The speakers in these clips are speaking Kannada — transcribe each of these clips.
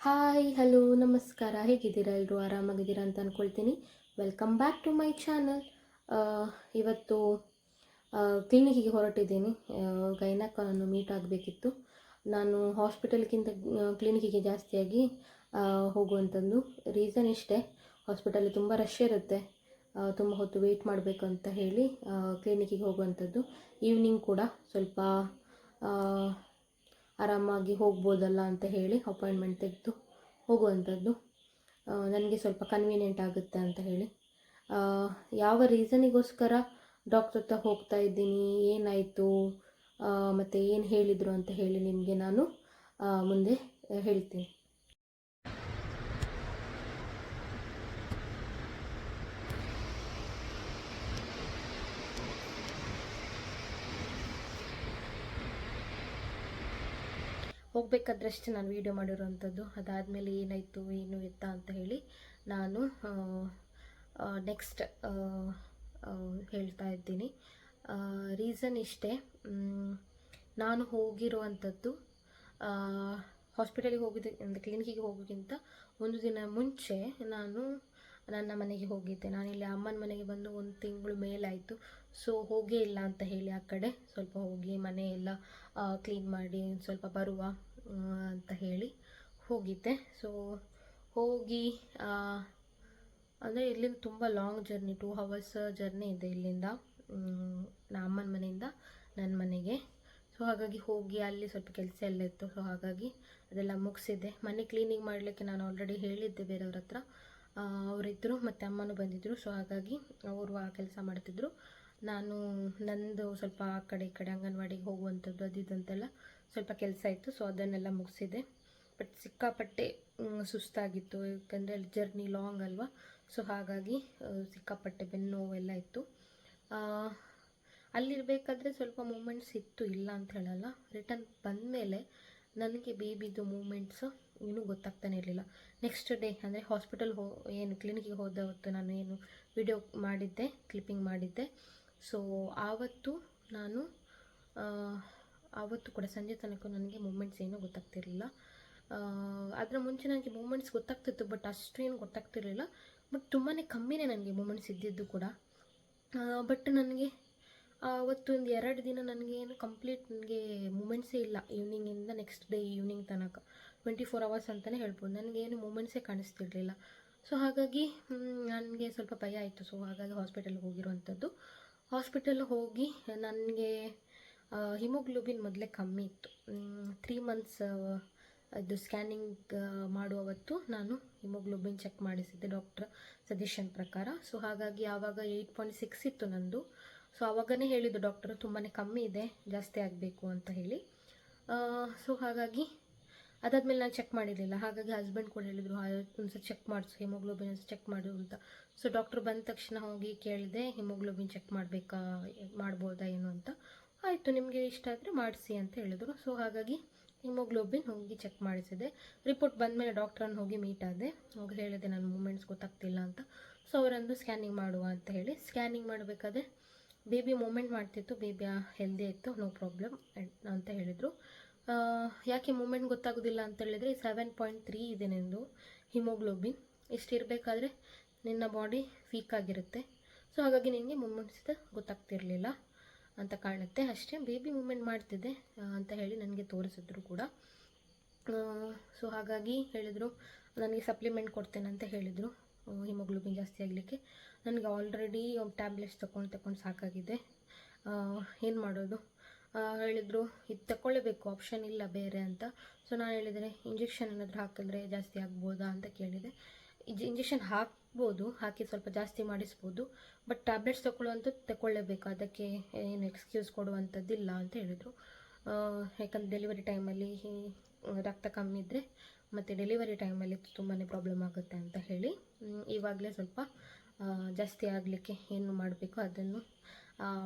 ಹಾಯ್, ಹಲೋ, ನಮಸ್ಕಾರ. ಹೇಗಿದ್ದೀರಾ? ಎಲ್ಲರೂ ಆರಾಮಾಗಿದ್ದೀರಾ ಅಂತ ಅಂದ್ಕೊಳ್ತೀನಿ welcome back to my channel ಇವತ್ತು ಕ್ಲಿನಿಕ್ಕಿಗೆ ಹೊರಟಿದ್ದೀನಿ. ಗೈನಕನ್ನು ಮೀಟ್ ಆಗಬೇಕಿತ್ತು. ನಾನು ಹಾಸ್ಪಿಟಲ್ಗಿಂತ ಕ್ಲಿನಿಕ್ಕಿಗೆ ಜಾಸ್ತಿಯಾಗಿ ಹೋಗುವಂಥದ್ದು. ರೀಸನ್ ಇಷ್ಟೇ. ಹಾಸ್ಪಿಟಲ್ ತುಂಬ ರಶ್ ಇರುತ್ತೆ. ತುಂಬ ಹೊತ್ತು ವೆಯ್ಟ್ ಮಾಡಬೇಕು ಅಂತ ಹೇಳಿ ಕ್ಲಿನಿಕ್ಕಿಗೆ ಹೋಗುವಂಥದ್ದು. ಈವ್ನಿಂಗ್ ಕೂಡ ಸ್ವಲ್ಪ ಆರಾಮಾಗಿ ಹೋಗ್ಬೋದಲ್ಲ ಅಂತ ಹೇಳಿ ಅಪಾಯಿಂಟ್ಮೆಂಟ್ ತೆಗೆದು ಹೋಗುವಂಥದ್ದು. ನನಗೆ ಸ್ವಲ್ಪ ಕನ್ವೀನಿಯೆಂಟ್ ಆಗುತ್ತೆ ಅಂತ ಹೇಳಿ. ಯಾವ ರೀಸನಿಗೋಸ್ಕರ ಡಾಕ್ಟರ್ ಹತ್ರ ಹೋಗ್ತಾ ಇದ್ದೀನಿ, ಏನಾಯಿತು ಮತ್ತು ಏನು ಹೇಳಿದರು ಅಂತ ಹೇಳಿ ನಿಮಗೆ ನಾನು ಮುಂದೆ ಹೇಳ್ತೀನಿ. ಹೋಗಬೇಕಾದ್ರಷ್ಟೇ ನಾನು ವೀಡಿಯೋ ಮಾಡಿರೋವಂಥದ್ದು. ಅದಾದಮೇಲೆ ಏನಾಯಿತು, ಏನು ಎತ್ತ ಅಂತ ಹೇಳಿ ನಾನು ನೆಕ್ಸ್ಟ್ ಹೇಳ್ತಾ ಇದ್ದೀನಿ. ರೀಸನ್ ಇಷ್ಟೇ. ನಾನು ಹೋಗಿರುವಂಥದ್ದು ಹಾಸ್ಪಿಟಲಿಗೆ ಹೋಗಿದ್ದೆ ಅಂದರೆ ಕ್ಲಿನಿಕ್ಕಿಗೆ ಹೋಗೋಕ್ಕಿಂತ ಒಂದು ದಿನ ಮುಂಚೆ ನಾನು ನನ್ನ ಮನೆಗೆ ಹೋಗಿದ್ದೆ. ನಾನಿಲ್ಲಿ ಅಮ್ಮನ ಮನೆಗೆ ಬಂದು ಒಂದು ತಿಂಗಳು ಮೇಲಾಯಿತು. ಸೊ ಹೋಗೇ ಇಲ್ಲ ಅಂತ ಹೇಳಿ ಆ ಕಡೆ. ಸ್ವಲ್ಪ ಹೋಗಿ ಮನೆ ಎಲ್ಲ ಕ್ಲೀನ್ ಮಾಡಿ ಸ್ವಲ್ಪ ಬರುವ. ಅಂತ ಹೇಳಿ ಹೋಗಿದ್ದೆ. ಸೊ ಹೋಗಿ ಅಂದರೆ ಇಲ್ಲಿಂದ ತುಂಬ long journey two hours journey ಇದೆ ಇಲ್ಲಿಂದ ನಮ್ಮ ಅಮ್ಮನ ಮನೆಯಿಂದ ನನ್ನ ಮನೆಗೆ. ಸೊ ಹಾಗಾಗಿ ಹೋಗಿ ಅಲ್ಲಿ ಸ್ವಲ್ಪ ಕೆಲಸ ಎಲ್ಲ ಇತ್ತು. ಸೊ ಹಾಗಾಗಿ ಅದೆಲ್ಲ ಮುಗಿಸಿದ್ದೆ. ಮನೆ ಕ್ಲೀನಿಂಗ್ ಮಾಡಲಿಕ್ಕೆ ನಾನು ಆಲ್ರೆಡಿ ಹೇಳಿದ್ದೆ ಬೇರೆಯವ್ರ ಹತ್ರ. ಅವರಿದ್ದರು ಮತ್ತು ಅಮ್ಮನೂ ಬಂದಿದ್ದರು ಸೊ ಹಾಗಾಗಿ ಅವರು ಆ ಕೆಲಸ ಮಾಡ್ತಿದ್ರು. ನಾನು, ನಂದು ಸ್ವಲ್ಪ ಆ ಕಡೆ ಈ ಕಡೆ ಅಂಗನವಾಡಿಗೆ ಹೋಗುವಂಥದ್ದು, ಅದು ಅಂತೆಲ್ಲ ಸ್ವಲ್ಪ ಕೆಲಸ ಇತ್ತು ಸೊ ಅದನ್ನೆಲ್ಲ ಮುಗಿಸಿದೆ. ಬಟ್ ಸಿಕ್ಕಾಪಟ್ಟೆ ಸುಸ್ತಾಗಿತ್ತು, ಯಾಕಂದರೆ ಅಲ್ಲಿ ಜರ್ನಿ ಲಾಂಗ್ ಅಲ್ವಾ? ಸೊ ಹಾಗಾಗಿ ಸಿಕ್ಕಾಪಟ್ಟೆ ಬೆನ್ನು ನೋವೆಲ್ಲ ಇತ್ತು. ಅಲ್ಲಿರಬೇಕಾದ್ರೆ ಸ್ವಲ್ಪ ಮೂಮೆಂಟ್ಸ್ ಇತ್ತು, ಇಲ್ಲ ಅಂತ ಹೇಳಲ್ಲ. ರಿಟರ್ನ್ ಬಂದಮೇಲೆ ನನಗೆ ಬೇಬಿದು ಮೂಮೆಂಟ್ಸು ಏನೂ ಗೊತ್ತಾಗ್ತಾನೆ ಇರಲಿಲ್ಲ. ನೆಕ್ಸ್ಟ್ ಡೇ ಅಂದರೆ ಹಾಸ್ಪಿಟಲ್ ಹೋ, ಏನು ಕ್ಲಿನಿಕ್ಗೆ ಹೋದ ಹೊತ್ತು ನಾನು ಏನು ವಿಡಿಯೋ ಮಾಡಿದ್ದೆ ಕ್ಲಿಪ್ಪಿಂಗ್ ಮಾಡಿದ್ದೆ. ಸೊ ಆವತ್ತು ನಾನು ಆವತ್ತು ಕೂಡ ಸಂಜೆ ತನಕ ನನಗೆ ಮೂಮೆಂಟ್ಸ್ ಏನೂ ಗೊತ್ತಾಗ್ತಿರಲಿಲ್ಲ. ಅದರ ಮುಂಚೆ ನನಗೆ ಮೂಮೆಂಟ್ಸ್ ಗೊತ್ತಾಗ್ತಿತ್ತು ಬಟ್ ಅಷ್ಟು ಏನು ಗೊತ್ತಾಗ್ತಿರಲಿಲ್ಲ. ಬಟ್ ತುಂಬಾ ಕಮ್ಮಿನೇ ನನಗೆ ಮೂಮೆಂಟ್ಸ್ ಇದ್ದಿದ್ದು ಕೂಡ. ಬಟ್ ನನಗೆ ಅವತ್ತು ಒಂದು ಎರಡು ದಿನ ನನಗೆ ಏನು ಕಂಪ್ಲೀಟ್ ನನಗೆ ಮೂಮೆಂಟ್ಸೇ ಇಲ್ಲ. ಈವ್ನಿಂಗಿಂದ ನೆಕ್ಸ್ಟ್ ಡೇ ಈವ್ನಿಂಗ್ ತನಕ. ಟ್ವೆಂಟಿ ಫೋರ್ ಅವರ್ಸ್ ಅಂತಲೇ ಹೇಳ್ಬೋದು ನನಗೇನು ಮೂಮೆಂಟ್ಸೇ ಕಾಣಿಸ್ತಿರಲಿಲ್ಲ. ಸೊ ಹಾಗಾಗಿ ನನಗೆ ಸ್ವಲ್ಪ ಭಯ ಆಯಿತು. ಸೊ ಹಾಗಾಗಿ ಹಾಸ್ಪಿಟಲ್ಗೆ ಹೋಗಿರುವಂಥದ್ದು ಹಾಸ್ಪಿಟಲ್ ಹೋಗಿ, ನನಗೆ ಹಿಮೋಗ್ಲೋಬಿನ್ ಮೊದಲೇ ಕಮ್ಮಿ ಇತ್ತು. ತ್ರೀ ಮಂತ್ಸ್ ಅದು ಸ್ಕ್ಯಾನಿಂಗ್ ಮಾಡುವವತ್ತು ನಾನು ಹಿಮೋಗ್ಲೋಬಿನ್ ಚೆಕ್ ಮಾಡಿಸಿದ್ದೆ ಡಾಕ್ಟ್ರ್ ಸಜೆಷನ್ ಪ್ರಕಾರ. ಸೊ ಹಾಗಾಗಿ ಆವಾಗ ಏಯ್ಟ್ ಪಾಯಿಂಟ್ ಸಿಕ್ಸ್ ಇತ್ತು ನಂದು. ಸೊ ಆವಾಗನೇ ಹೇಳಿದ್ದು ಡಾಕ್ಟರ್ ತುಂಬಾ ಕಮ್ಮಿ ಇದೆ, ಜಾಸ್ತಿ ಆಗಬೇಕು ಅಂತ ಹೇಳಿ. ಸೊ ಹಾಗಾಗಿ ಅದಾದಮೇಲೆ ನಾನು ಚೆಕ್ ಮಾಡಿರಲಿಲ್ಲ. ಹಾಗಾಗಿ ಹಸ್ಬೆಂಡ್ ಕೂಡ ಹೇಳಿದರು ಒಂದ್ಸರಿ ಚೆಕ್ ಮಾಡಿಸು, ಹಿಮೋಗ್ಲೋಬಿನ್ ಚೆಕ್ ಮಾಡು ಅಂತ. ಸೊ ಡಾಕ್ಟ್ರು ಬಂದ ತಕ್ಷಣ ಹೋಗಿ ಕೇಳಿದೆ, ಹಿಮೋಗ್ಲೋಬಿನ್ ಚೆಕ್ ಮಾಡಬೇಕಾ, ಮಾಡ್ಬೋದಾ, ಏನು? ಅಂತ. ಆಯಿತು, ನಿಮಗೆ ಇಷ್ಟ ಆದರೆ ಮಾಡಿಸಿ ಅಂತ ಹೇಳಿದರು. ಸೊ ಹಾಗಾಗಿ ಹಿಮೋಗ್ಲೋಬಿನ್ ಹೋಗಿ ಚೆಕ್ ಮಾಡಿಸಿದೆ. ರಿಪೋರ್ಟ್ ಬಂದಮೇಲೆ ಡಾಕ್ಟ್ರನ್ನು ಹೋಗಿ ಮೀಟ್ ಆದೆ. ಹೋಗಿ ಹೇಳಿದೆ, ನನ್ನ ಮೂಮೆಂಟ್ಸ್ ಗೊತ್ತಾಗ್ತಿಲ್ಲ ಅಂತ. ಸೊ ಅವರಂದು ಸ್ಕ್ಯಾನಿಂಗ್ ಮಾಡುವ ಅಂತ ಹೇಳಿ ಸ್ಕ್ಯಾನಿಂಗ್ ಮಾಡಬೇಕಾದ್ರೆ ಬೇಬಿ ಮೂಮೆಂಟ್ ಮಾಡ್ತಿತ್ತು ಬೇಬಿ ಹೆಲ್ದಿ ಇತ್ತು ನೋ ಪ್ರಾಬ್ಲಮ್ ಅಂತ ಹೇಳಿದರು. ಯಾಕೆ ಮೂಮೆಂಟ್ ಗೊತ್ತಾಗೋದಿಲ್ಲ ಅಂತ ಹೇಳಿದರೆ ಸೆವೆನ್ ಪಾಯಿಂಟ್ ತ್ರೀ ಇದೆ ನಿಂದು ಹಿಮೋಗ್ಲೋಬಿನ್. ಇಷ್ಟಿರಬೇಕಾದ್ರೆ ನಿನ್ನ ಬಾಡಿ ವೀಕ್ ಆಗಿರುತ್ತೆ. ಸೊ ಹಾಗಾಗಿ ನಿನಗೆ ಮೂಮೆಂಟ್ಸ್ ಗೊತ್ತಾಗ್ತಿರಲಿಲ್ಲ. ಅಂತ ಕಾಣುತ್ತೆ. ಅಷ್ಟೇ ಬೇಬಿ ಮೂಮೆಂಟ್ ಮಾಡ್ತಿದೆ ಅಂತ ಹೇಳಿ ನನಗೆ ತೋರಿಸಿದ್ರು ಕೂಡ. ಸೊ ಹಾಗಾಗಿ ಹೇಳಿದರು, ನನಗೆ ಸಪ್ಲಿಮೆಂಟ್ ಕೊಡ್ತೇನೆ ಅಂತ ಹೇಳಿದರು ಹಿಮೋಗ್ಲೋಬಿನ್ ಜಾಸ್ತಿ ಆಗಲಿಕ್ಕೆ. ನನಗೆ ಆಲ್ರೆಡಿ ಟ್ಯಾಬ್ಲೆಟ್ಸ್ ತೊಗೊಂಡು ತಗೊಂಡು ಸಾಕಾಗಿದೆ. ಏನು ಮಾಡೋದು? ಹೇಳಿದರು, ಇದು ತಗೊಳ್ಳೇಬೇಕು ಆಪ್ಷನ್ ಇಲ್ಲ ಬೇರೆ ಅಂತ. ಸೊ ನಾನು ಹೇಳಿದರೆ ಇಂಜೆಕ್ಷನ್ ಏನಾದರೂ ಹಾಕಿದ್ರೆ ಜಾಸ್ತಿ ಆಗ್ಬೋದಾ? ಅಂತ ಕೇಳಿದೆ. ಇಂಜೆಕ್ಷನ್ ಹಾಕ್ಬೋದು, ಹಾಕಿ ಸ್ವಲ್ಪ ಜಾಸ್ತಿ ಮಾಡಿಸ್ಬೋದು. ಬಟ್ ಟ್ಯಾಬ್ಲೆಟ್ಸ್ ತಗೊಳ್ಳುವಂಥದ್ದು ತಗೊಳ್ಳೇಬೇಕು ಅದಕ್ಕೆ ಏನು ಎಕ್ಸ್ಕ್ಯೂಸ್ ಕೊಡುವಂಥದ್ದಿಲ್ಲ ಅಂತ ಹೇಳಿದರು. ಯಾಕಂದರೆ ಡೆಲಿವರಿ ಟೈಮಲ್ಲಿ ರಕ್ತ ಕಮ್ಮಿ ಇದ್ದರೆ ಮತ್ತು ಡೆಲಿವರಿ ಟೈಮಲ್ಲಿ ತುಂಬಾ ಪ್ರಾಬ್ಲಮ್ ಆಗುತ್ತೆ ಅಂತ ಹೇಳಿ ಇವಾಗಲೇ ಸ್ವಲ್ಪ ಜಾಸ್ತಿ ಆಗಲಿಕ್ಕೆ ಏನು ಮಾಡಬೇಕು ಅದನ್ನು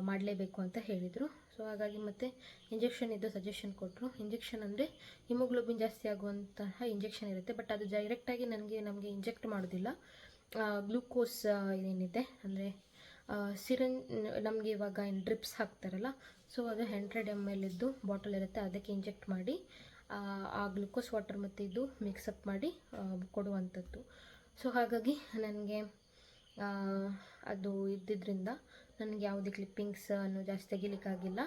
ಮಾಡಲೇಬೇಕು ಅಂತ ಹೇಳಿದರು. ಸೊ ಹಾಗಾಗಿ ಮತ್ತೆ ಇಂಜೆಕ್ಷನ್ ಇದ್ದು ಸಜೆಷನ್ ಕೊಟ್ಟರು ಇಂಜೆಕ್ಷನ್ ಅಂದರೆ ಹಿಮೋಗ್ಲೋಬಿನ್ ಜಾಸ್ತಿ ಆಗುವಂತಹ ಇಂಜೆಕ್ಷನ್ ಇರುತ್ತೆ. ಬಟ್ ಅದು ಡೈರೆಕ್ಟಾಗಿ ನನಗೆ, ನಮಗೆ ಇಂಜೆಕ್ಟ್ ಮಾಡೋದಿಲ್ಲ. ಗ್ಲೂಕೋಸ್ ಏನಿದೆ? ಅಂದರೆ ಸಿರನ್ ನಮಗೆ ಇವಾಗ ಏನು ಡ್ರಿಪ್ಸ್ ಹಾಕ್ತಾರಲ್ಲ ಸೊ ಅದು ಹಂಡ್ರೆಡ್ ಎಂ ಎಲ್ ಇದ್ದು ಬಾಟಲ್ ಇರುತ್ತೆ, ಅದಕ್ಕೆ ಇಂಜೆಕ್ಟ್ ಮಾಡಿ, ಆ ಗ್ಲುಕೋಸ್ ವಾಟರ್ ಮತ್ತು ಇದು ಮಿಕ್ಸಪ್ ಮಾಡಿ ಕೊಡುವಂಥದ್ದು. ಸೊ ಹಾಗಾಗಿ ನನಗೆ ಅದು ಇದ್ದಿದ್ದರಿಂದ ನನಗೆ ಯಾವುದೇ ಕ್ಲಿಪ್ಪಿಂಗ್ಸ್ ಅನ್ನು ಜಾಸ್ತಿ ತೆಗಿಲಿಕ್ಕಾಗಿಲ್ಲ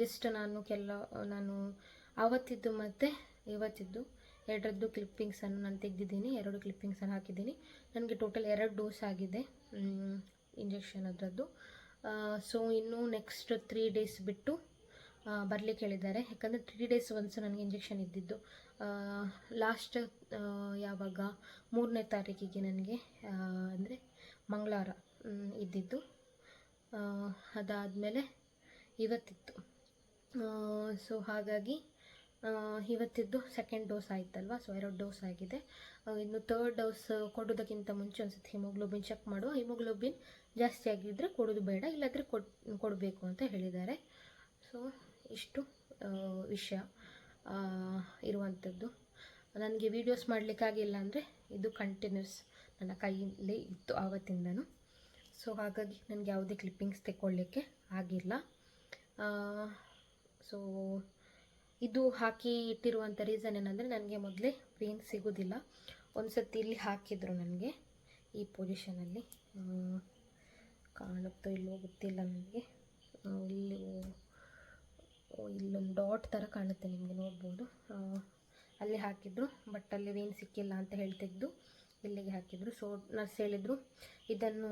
ಜಸ್ಟ್ ನಾನು ಕೆಲ, ನಾನು ಆವತ್ತಿದ್ದು ಮತ್ತು ಇವತ್ತಿದ್ದು ಎರಡರದ್ದು ಕ್ಲಿಪ್ಪಿಂಗ್ಸನ್ನು ನಾನು ತೆಗೆದಿದ್ದೀನಿ, ಎರಡು ಕ್ಲಿಪ್ಪಿಂಗ್ಸನ್ನು ಹಾಕಿದ್ದೀನಿ. ನನಗೆ ಟೋಟಲ್ ಎರಡು ಡೋಸ್ ಆಗಿದೆ ಇಂಜೆಕ್ಷನ್ ಅದರದ್ದು. ಸೊ ಇನ್ನು ನೆಕ್ಸ್ಟ್ ತ್ರೀ ಡೇಸ್ ಬಿಟ್ಟು ಬರಲಿಕ್ಕೆ ಹೇಳಿದ್ದಾರೆ. ಯಾಕಂದರೆ ತ್ರೀ ಡೇಸ್ ಒನ್ಸ್ ನನಗೆ ಇಂಜೆಕ್ಷನ್ ಇದ್ದಿದ್ದು. ಲಾಸ್ಟ್ ಯಾವಾಗ? ಮೂರನೇ ತಾರೀಕಿಗೆ ನನಗೆ ಅಂದರೆ ಮಂಗಳವಾರ ಇದ್ದಿದ್ದು. ಅದಾದಮೇಲೆ ಇವತ್ತಿತ್ತು. ಸೊ ಹಾಗಾಗಿ ಇವತ್ತಿದ್ದು ಸೆಕೆಂಡ್ ಡೋಸ್ ಆಯ್ತಲ್ವ? ಸೊ ಎರಡು ಡೋಸ್ ಆಗಿದೆ. ಇನ್ನು ತರ್ಡ್ ಡೋಸ್ ಕೊಡೋದಕ್ಕಿಂತ ಮುಂಚೆ ಒಂದ್ಸತಿ ಹಿಮೋಗ್ಲೋಬಿನ್ ಚೆಕ್ ಮಾಡುವ. ಹಿಮೋಗ್ಲೋಬಿನ್ ಜಾಸ್ತಿ ಆಗಿದ್ದರೆ ಕೊಡೋದು ಬೇಡ, ಇಲ್ಲಾದರೆ ಕೊಡ್, ಕೊಡಬೇಕು ಅಂತ ಹೇಳಿದ್ದಾರೆ. ಸೊ ಇಷ್ಟು ವಿಷಯ ಇರುವಂಥದ್ದು ನನಗೆ ವೀಡಿಯೋಸ್ ಮಾಡಲಿಕ್ಕಾಗಿಲ್ಲ ಅಂದರೆ ಇದು ಕಂಟಿನ್ಯೂಸ್ ನನ್ನ ಕೈಯಲ್ಲಿ ಇತ್ತು ಆವತ್ತಿಂದನೂ. ಸೊ ಹಾಗಾಗಿ ನನಗೆ ಯಾವುದೇ ಕ್ಲಿಪ್ಪಿಂಗ್ಸ್ ತೆಕ್ಕೊಳ್ಳಿಕ್ಕೆ ಆಗಿಲ್ಲ. ಸೊ ಇದು ಹಾಕಿ ಇಟ್ಟಿರುವಂಥ ರೀಸನ್ ಏನಂದರೆ ನನಗೆ ಮೊದಲೇ ಪೇನ್ ಸಿಗೋದಿಲ್ಲ. ಒಂದು ಸತಿ ಇಲ್ಲಿ ಹಾಕಿದರು ನನಗೆ ಈ ಪೊಸಿಷನಲ್ಲಿ ಕಾಣುತ್ತೋ ಇಲ್ಲೋ ಗೊತ್ತಿಲ್ಲ ನನಗೆ. ಇಲ್ಲಿ ಇಲ್ಲೊಂದು ಡಾಟ್ ಥರ ಕಾಣುತ್ತೆ ನಿಮಗೆ ನೋಡ್ಬೋದು. ಅಲ್ಲಿ ಹಾಕಿದ್ರು ಬಟ್ ಅಲ್ಲಿ ವೇನ್ ಸಿಕ್ಕಿಲ್ಲ ಅಂತ ಹೇಳ್ತಿದ್ದು ಇಲ್ಲಿಗೆ ಹಾಕಿದ್ರು. ಸೊ ನರ್ಸ್ ಹೇಳಿದರು, ಇದನ್ನು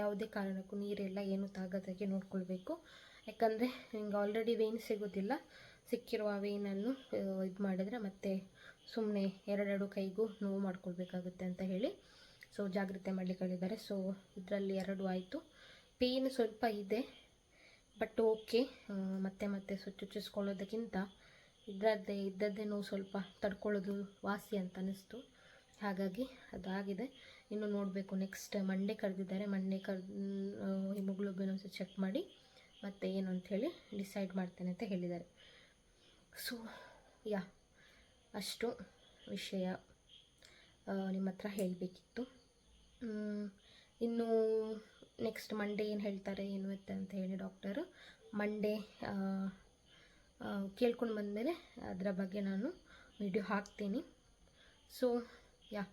ಯಾವುದೇ ಕಾರಣಕ್ಕೂ ನೀರೆಲ್ಲ ಏನು ತಾಗದಾಗೆ ನೋಡ್ಕೊಳ್ಬೇಕು. ಯಾಕಂದರೆ ನಿಮ್ಗೆ ಆಲ್ರೆಡಿ ವೇನ್ ಸಿಗೋದಿಲ್ಲ. ಸಿಕ್ಕಿರುವ ವೇನನ್ನು ಇದು ಮಾಡಿದರೆ ಮತ್ತೆ ಸುಮ್ಮನೆ ಎರಡೆರಡು ಕೈಗೂ ನೋವು ಮಾಡ್ಕೊಳ್ಬೇಕಾಗುತ್ತೆ ಅಂತ ಹೇಳಿ. ಸೊ ಜಾಗ್ರತೆ ಮಾಡಲಿಕ್ಕೆ ಹೇಳಿದ್ದಾರೆ ಸೊ ಇದರಲ್ಲಿ ಎರಡು ಆಯಿತು. ಪೇಯ್ನ್ ಸ್ವಲ್ಪ ಇದೆ ಬಟ್ ಓಕೆ ಮತ್ತೆ ಮತ್ತೆ ಚುಚ್ಚಿಸ್ಕೊಳ್ಳೋದಕ್ಕಿಂತ ಇದರದ್ದೇ, ಇದ್ದದ್ದೇ ನೋವು ಸ್ವಲ್ಪ ತಡ್ಕೊಳ್ಳೋದು ವಾಸಿ ಅಂತ ಅನ್ನಿಸ್ತು ಹಾಗಾಗಿ ಅದಾಗಿದೆ. ಇನ್ನು ನೋಡಬೇಕು ನೆಕ್ಸ್ಟ್ ಮಂಡೆ ಕರೆದಿದ್ದಾರೆ. ಮಂಡೆ ಕರೆದು ಹಿಮೋಗ್ಲೋಬಿನ್ ಚೆಕ್ ಮಾಡಿ ಮತ್ತೆ ಏನು ಅಂಥೇಳಿ ಡಿಸೈಡ್ ಮಾಡ್ತೇನೆ ಅಂತ ಹೇಳಿದ್ದಾರೆ. ಸೊ, ಯಾ, ಅಷ್ಟು ವಿಷಯ ನಿಮ್ಮ ಹತ್ರ ಹೇಳಬೇಕಿತ್ತು. ಇನ್ನು ನೆಕ್ಸ್ಟ್ ಮಂಡೇ ಏನು ಹೇಳ್ತಾರೆ ಏನು ಎತ್ತ ಅಂತ ಹೇಳಿ ಡಾಕ್ಟರು ಮಂಡೇ ಕೇಳ್ಕೊಂಡು ಬಂದಮೇಲೆ ಅದರ ಬಗ್ಗೆ ನಾನು ವಿಡಿಯೋ ಹಾಕ್ತೀನಿ. ಸೊ, ಯಾ,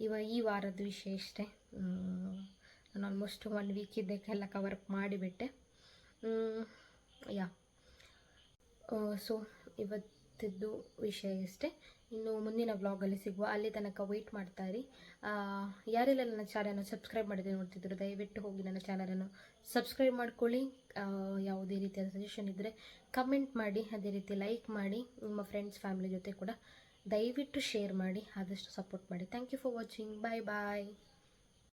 ಇವ ಈ ವಾರದ ವಿಷಯ ಇಷ್ಟೇ ನಾನು ಆಲ್ಮೋಸ್ಟ್ ಒನ್ ವೀಕ್ ಇದ್ದಕ್ಕೆಲ್ಲ ಕವರ್ ಮಾಡಿಬಿಟ್ಟೆ. ಯಾ ಸೊ ಇವತ್ತಿದ್ದು ವಿಷಯ ಇಷ್ಟೇ. ಇನ್ನು ಮುಂದಿನ ವ್ಲಾಗಲ್ಲಿ ಸಿಗುವ ಅಲ್ಲಿ ತನಕ ವೆಯ್ಟ್ ಮಾಡ್ತಾ ಇರಿ ಆ, ಯಾರೆಲ್ಲ ನನ್ನ ಚಾನಲನ್ನು ಸಬ್ಸ್ಕ್ರೈಬ್ ಮಾಡಿದ್ರೆ ನೋಡ್ತಿದ್ರು ದಯವಿಟ್ಟು ಹೋಗಿ ನನ್ನ ಚಾನಲನ್ನು ಸಬ್ಸ್ಕ್ರೈಬ್ ಮಾಡ್ಕೊಳ್ಳಿ. ಯಾವುದೇ ರೀತಿಯಾದ ಸಜೆಷನ್ ಇದ್ದರೆ ಕಮೆಂಟ್ ಮಾಡಿ ಅದೇ ರೀತಿ ಲೈಕ್ ಮಾಡಿ ನಿಮ್ಮ ಫ್ರೆಂಡ್ಸ್ ಫ್ಯಾಮಿಲಿ ಜೊತೆ ಕೂಡ ದಯವಿಟ್ಟು ಶೇರ್ ಮಾಡಿ ಆದಷ್ಟು ಸಪೋರ್ಟ್ ಮಾಡಿ. Thank you for watching bye bye